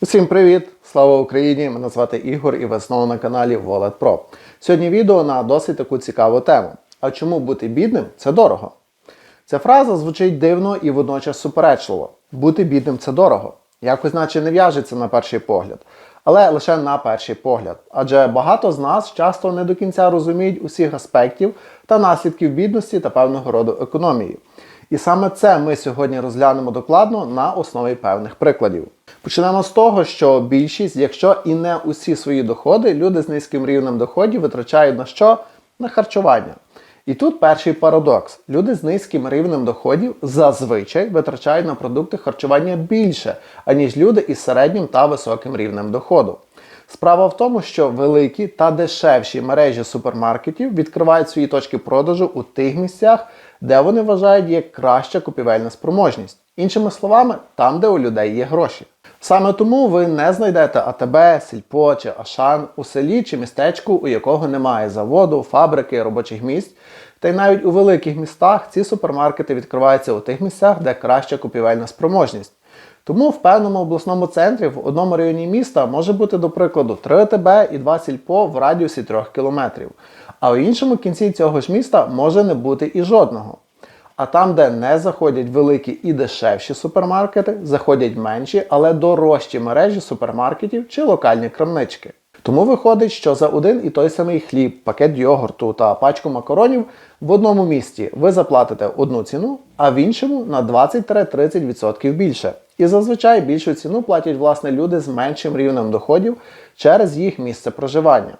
Усім привіт! Слава Україні! Мене звати Ігор і ви знову на каналі Wallet Pro. Сьогодні відео на досить таку цікаву тему. А чому бути бідним це дорого? Ця фраза звучить дивно і водночас суперечливо. Бути бідним це дорого. Якось наче не в'яжеться на перший погляд. Але лише на перший погляд. Адже багато з нас часто не до кінця розуміють усіх аспектів та наслідків бідності та певного роду економії. І саме це ми сьогодні розглянемо докладно на основі певних прикладів. Почнемо з того, що більшість, якщо і не усі свої доходи, люди з низьким рівнем доходів витрачають на що? На харчування. І тут перший парадокс: люди з низьким рівнем доходів зазвичай витрачають на продукти харчування більше, аніж люди із середнім та високим рівнем доходу. Справа в тому, що великі та дешевші мережі супермаркетів відкривають свої точки продажу у тих місцях, де вони вважають є краща купівельна спроможність. Іншими словами, там, де у людей є гроші. Саме тому ви не знайдете АТБ, Сільпо чи Ашан у селі чи містечку, у якого немає заводу, фабрики, робочих місць. Та й навіть у великих містах ці супермаркети відкриваються у тих місцях, де краща купівельна спроможність. Тому в певному обласному центрі в одному районі міста може бути, до прикладу, 3 ТБ і 2 сільпо в радіусі 3 км. А в іншому кінці цього ж міста може не бути і жодного. А там, де не заходять великі і дешевші супермаркети, заходять менші, але дорожчі мережі супермаркетів чи локальні крамнички. Тому виходить, що за один і той самий хліб, пакет йогурту та пачку макаронів в одному місті ви заплатите одну ціну, а в іншому на 20-30% більше. І зазвичай більшу ціну платять власне люди з меншим рівнем доходів через їх місце проживання.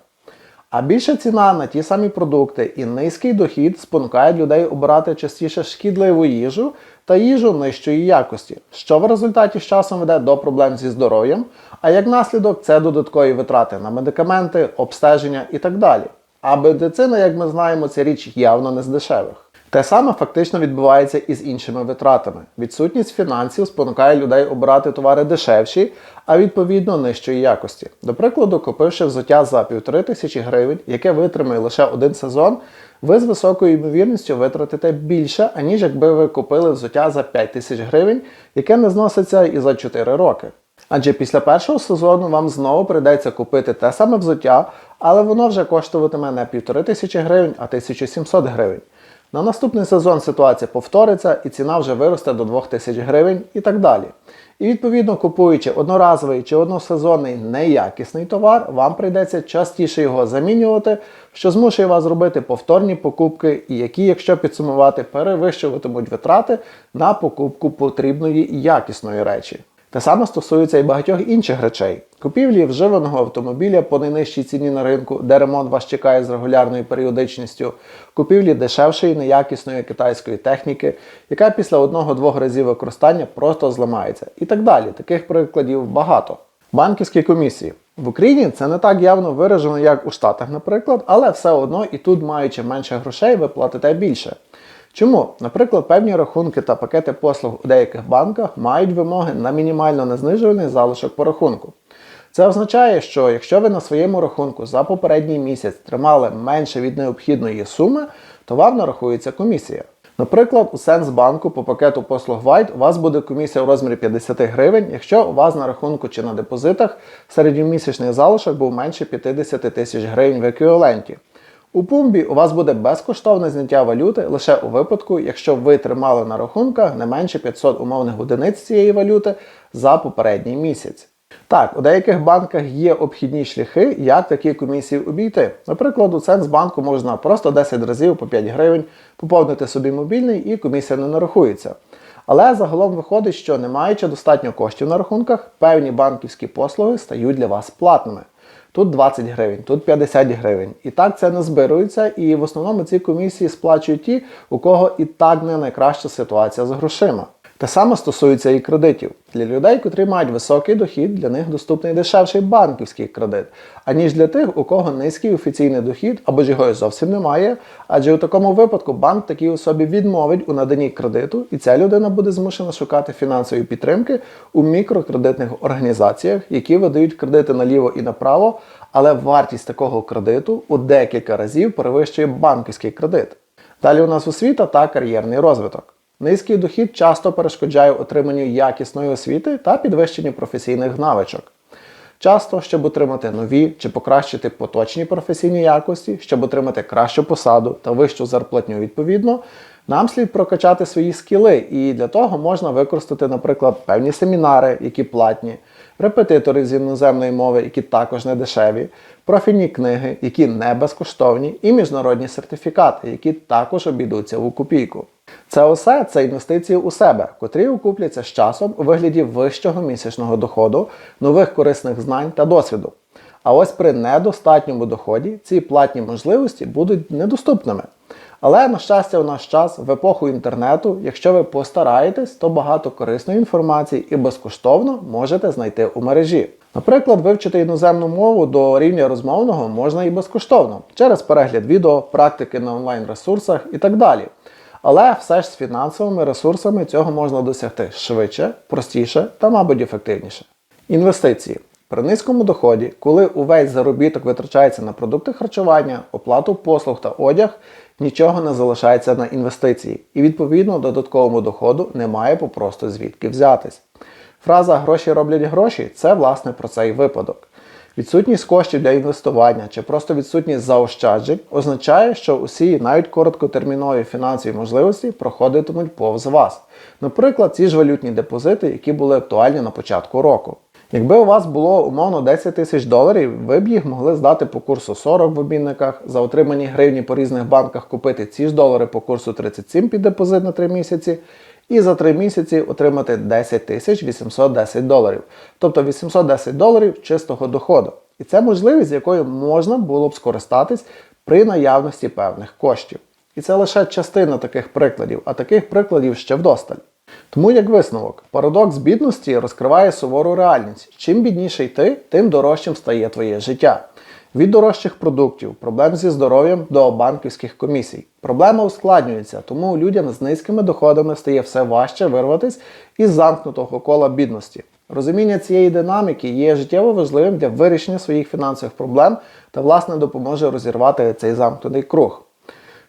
А більша ціна на ті самі продукти і низький дохід спонукають людей обирати частіше шкідливу їжу та їжу нижчої якості, що в результаті з часом веде до проблем зі здоров'ям, а як наслідок це додаткові витрати на медикаменти, обстеження і так далі. А медицина, як ми знаємо, це річ явно не з дешевих. Те саме фактично відбувається і з іншими витратами. Відсутність фінансів спонукає людей обирати товари дешевші, а відповідно нижчої якості. До прикладу, купивши взуття за півтори тисячі гривень, яке витримає лише один сезон, ви з високою ймовірністю витратите більше, аніж якби ви купили взуття за 5 тисяч гривень, яке не зноситься і за 4 роки. Адже після першого сезону вам знову прийдеться купити те саме взуття, але воно вже коштуватиме не півтори тисячі гривень, а 1700 гривень. На наступний сезон ситуація повториться і ціна вже виросте до 2000 гривень і так далі. І відповідно, купуючи одноразовий чи односезонний неякісний товар, вам прийдеться частіше його замінювати, що змушує вас зробити повторні покупки, і які, якщо підсумувати, перевищуватимуть витрати на покупку потрібної якісної речі. Те саме стосується і багатьох інших речей. Купівлі вживаного автомобіля по найнижчій ціні на ринку, де ремонт вас чекає з регулярною періодичністю, купівлі дешевшої неякісної китайської техніки, яка після одного-двох разів використання просто зламається. І так далі. Таких прикладів багато. Банківські комісії. В Україні це не так явно виражено, як у Штатах, наприклад, але все одно і тут, маючи менше грошей, ви платите більше. Чому? Наприклад, певні рахунки та пакети послуг у деяких банках мають вимоги на мінімально незнижуваний залишок по рахунку. Це означає, що якщо ви на своєму рахунку за попередній місяць тримали менше від необхідної суми, то вам нарахується комісія. Наприклад, у Сенсбанку по пакету послуг White у вас буде комісія у розмірі 50 гривень, якщо у вас на рахунку чи на депозитах середньомісячний залишок був менше 50 тисяч гривень в еквіваленті. У пумбі у вас буде безкоштовне зняття валюти лише у випадку, якщо ви тримали на рахунках не менше 500 умовних одиниць цієї валюти за попередній місяць. Так, у деяких банках є обхідні шляхи, як такі комісії обійти. Наприклад, у Центробанку можна просто 10 разів по 5 гривень поповнити собі мобільний і комісія не нарахується. Але загалом виходить, що не маючи достатньо коштів на рахунках, певні банківські послуги стають для вас платними. Тут 20 гривень, тут 50 гривень. І так це не збирується, і в основному ці комісії сплачують ті, у кого і так не найкраща ситуація з грошима. Те саме стосується і кредитів. Для людей, котрі мають високий дохід, для них доступний дешевший банківський кредит, аніж для тих, у кого низький офіційний дохід або ж його зовсім немає. Адже у такому випадку банк такій особі відмовить у наданні кредиту, і ця людина буде змушена шукати фінансової підтримки у мікрокредитних організаціях, які видають кредити наліво і направо, але вартість такого кредиту у декілька разів перевищує банківський кредит. Далі у нас освіта та кар'єрний розвиток. Низький дохід часто перешкоджає отриманню якісної освіти та підвищенню професійних навичок. Часто, щоб отримати нові чи покращити поточні професійні якості, щоб отримати кращу посаду та вищу зарплатню відповідно, нам слід прокачати свої скіли, і для того можна використати, наприклад, певні семінари, які платні, репетитори з іноземної мови, які також не дешеві, профільні книги, які не безкоштовні, і міжнародні сертифікати, які також обійдуться у копійку. Це усе це інвестиції у себе, котрі окупляться з часом у вигляді вищого місячного доходу, нових корисних знань та досвіду. А ось при недостатньому доході ці платні можливості будуть недоступними. Але, на щастя, у наш час, в епоху інтернету, якщо ви постараєтесь, то багато корисної інформації і безкоштовно можете знайти у мережі. Наприклад, вивчити іноземну мову до рівня розмовного можна і безкоштовно, через перегляд відео, практики на онлайн-ресурсах і так далі. Але все ж з фінансовими ресурсами цього можна досягти швидше, простіше та, мабуть, ефективніше. Інвестиції. При низькому доході, коли увесь заробіток витрачається на продукти харчування, оплату послуг та одяг, нічого не залишається на інвестиції, і відповідно додатковому доходу немає попросту звідки взятись. Фраза гроші роблять гроші це власне про цей випадок. Відсутність коштів для інвестування чи просто відсутність заощаджень означає, що усі навіть короткотермінові фінансові можливості проходитимуть повз вас. Наприклад, ці ж валютні депозити, які були актуальні на початку року. Якби у вас було умовно 10 тисяч доларів, ви б їх могли здати по курсу 40 в обмінниках, за отримані гривні по різних банках купити ці ж долари по курсу 37 під депозит на 3 місяці, і за 3 місяці отримати 10 тисяч 810 доларів. Тобто 810 доларів чистого доходу. І це можливість, з якою можна було б скористатись при наявності певних коштів. І це лише частина таких прикладів, а таких прикладів ще вдосталь. Тому, як висновок, парадокс бідності розкриває сувору реальність. Чим бідніший ти, тим дорожчим стає твоє життя. Від дорожчих продуктів, проблем зі здоров'ям до банківських комісій. Проблема ускладнюється, тому людям з низькими доходами стає все важче вирватися із замкнутого кола бідності. Розуміння цієї динаміки є життєво важливим для вирішення своїх фінансових проблем та, власне, допоможе розірвати цей замкнутий круг.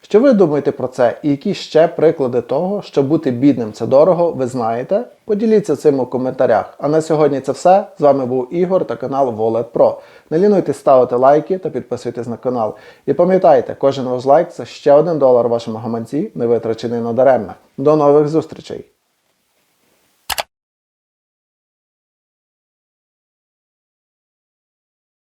Що ви думаєте про це і які ще приклади того, що бути бідним це дорого, ви знаєте? Поділіться цим у коментарях. А на сьогодні це все. З вами був Ігор та канал Wallet Pro. Не лінуйтесь ставити лайки та підписуйтесь на канал. І пам'ятайте, кожен ваш лайк це ще один долар вашому гаманці, не витрачений надаремно. До нових зустрічей!